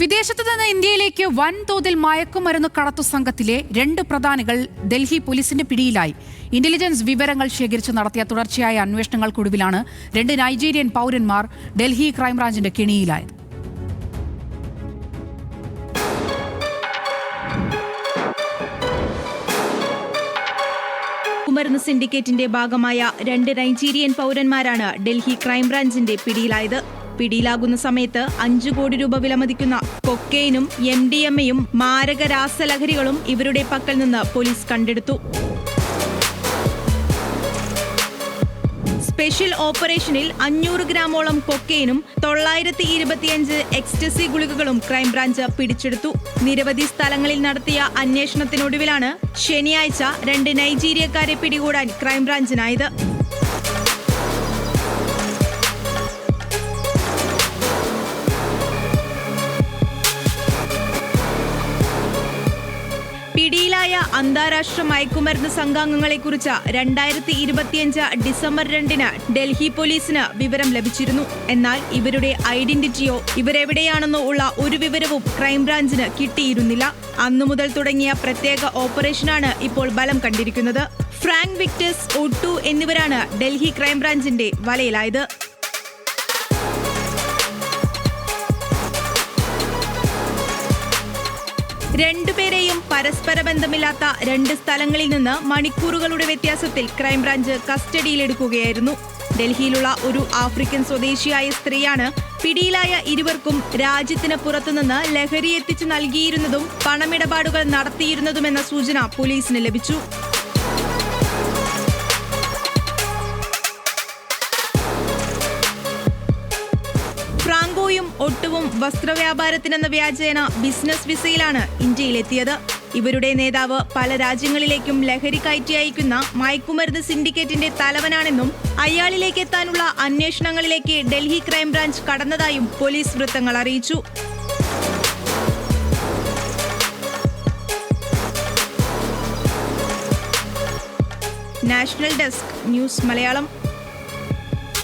വിദേശത്തു നിന്ന് ഇന്ത്യയിലേക്ക് വൻതോതിൽ മയക്കുമരുന്ന് കടത്തു സംഘത്തിലെ രണ്ട് പ്രധാനികൾ ഡൽഹി പോലീസിന്റെ പിടിയിലായി. ഇന്റലിജൻസ് വിവരങ്ങൾ ശേഖരിച്ച് നടത്തിയ തുടർച്ചയായ അന്വേഷണങ്ങൾക്കൊടുവിലാണ് രണ്ട് നൈജീരിയൻ പൗരന്മാർ ഡൽഹി ക്രൈംബ്രാഞ്ചിന്റെ കെണിയിലായത്. മരുന്ന് സിൻഡിക്കേറ്റിന്റെ ഭാഗമായ രണ്ട് നൈജീരിയൻ പൗരന്മാരാണ് ഡൽഹി ക്രൈംബ്രാഞ്ചിന്റെ പിടിയിലായത്. പിടിയിലാകുന്ന സമയത്ത് അഞ്ചു കോടി രൂപ വിലമതിക്കുന്ന കൊക്കെയിനും എം ഡി എം എയും മാരക രാസലഹരികളും ഇവരുടെ പക്കൽ നിന്ന് പോലീസ് കണ്ടെടുത്തു. സ്പെഷ്യൽ ഓപ്പറേഷനിൽ അഞ്ഞൂറ് ഗ്രാമോളം കൊക്കെയിനും തൊള്ളായിരത്തി ഇരുപത്തിയഞ്ച് എക്സ്റ്റസി ഗുളികകളും ക്രൈംബ്രാഞ്ച് പിടിച്ചെടുത്തു. നിരവധി സ്ഥലങ്ങളിൽ നടത്തിയ അന്വേഷണത്തിനൊടുവിലാണ് ശനിയാഴ്ച രണ്ട് നൈജീരിയക്കാരെ പിടികൂടാൻ ക്രൈംബ്രാഞ്ചിനായത്. പിടിയിലായ അന്താരാഷ്ട്ര മയക്കുമരുന്ന് സംഘാംഗങ്ങളെക്കുറിച്ച് രണ്ടായിരത്തി ഇരുപത്തിയഞ്ച് ഡിസംബർ രണ്ടിന് ഡൽഹി പോലീസിന് വിവരം ലഭിച്ചിരുന്നു. എന്നാൽ ഇവരുടെ ഐഡന്റിറ്റിയോ ഇവരെവിടെയാണെന്നോ ഉള്ള ഒരു വിവരവും ക്രൈംബ്രാഞ്ചിന് കിട്ടിയിരുന്നില്ല. അന്നുമുതൽ തുടങ്ങിയ പ്രത്യേക ഓപ്പറേഷനാണ് ഇപ്പോൾ ബലം കണ്ടിരിക്കുന്നത്. ഫ്രാങ്ക് വിക്ടേഴ്സ് ഒട്ടു എന്നിവരാണ് ഡൽഹി ക്രൈംബ്രാഞ്ചിന്റെ വലയിലായത്. രണ്ടുപേരെയും പരസ്പര ബന്ധമില്ലാത്ത രണ്ട് സ്ഥലങ്ങളിൽ നിന്ന് മണിക്കൂറുകളുടെ വ്യത്യാസത്തിൽ ക്രൈംബ്രാഞ്ച് കസ്റ്റഡിയിലെടുക്കുകയായിരുന്നു. ഡൽഹിയിലുള്ള ഒരു ആഫ്രിക്കൻ സ്വദേശിയായ സ്ത്രീയാണ് പിടിയിലായ ഇരുവർക്കും രാജ്യത്തിന് പുറത്തുനിന്ന് ലഹരി എത്തിച്ചു നൽകിയിരുന്നതും പണമിടപാടുകൾ നടത്തിയിരുന്നതുമെന്ന സൂചന പോലീസിന് ലഭിച്ചു. ഫ്രാങ്കോയും ഒട്ടുവും വസ്ത്രവ്യാപാരത്തിനെന്ന വ്യാജേന ബിസിനസ് വിസയിലാണ് ഇന്ത്യയിലെത്തിയത്. ഇവരുടെ നേതാവ് പല രാജ്യങ്ങളിലേക്കും ലഹരി കയറ്റി അയക്കുന്ന മയക്കുമരുന്ന് സിൻഡിക്കേറ്റിന്റെ തലവനാണെന്നും അയാളിലേക്ക് എത്താനുള്ള അന്വേഷണങ്ങളിലേക്ക് ഡൽഹി ക്രൈംബ്രാഞ്ച് കടന്നതായും പോലീസ് വൃത്തങ്ങൾ അറിയിച്ചു. National desk news Malayalam.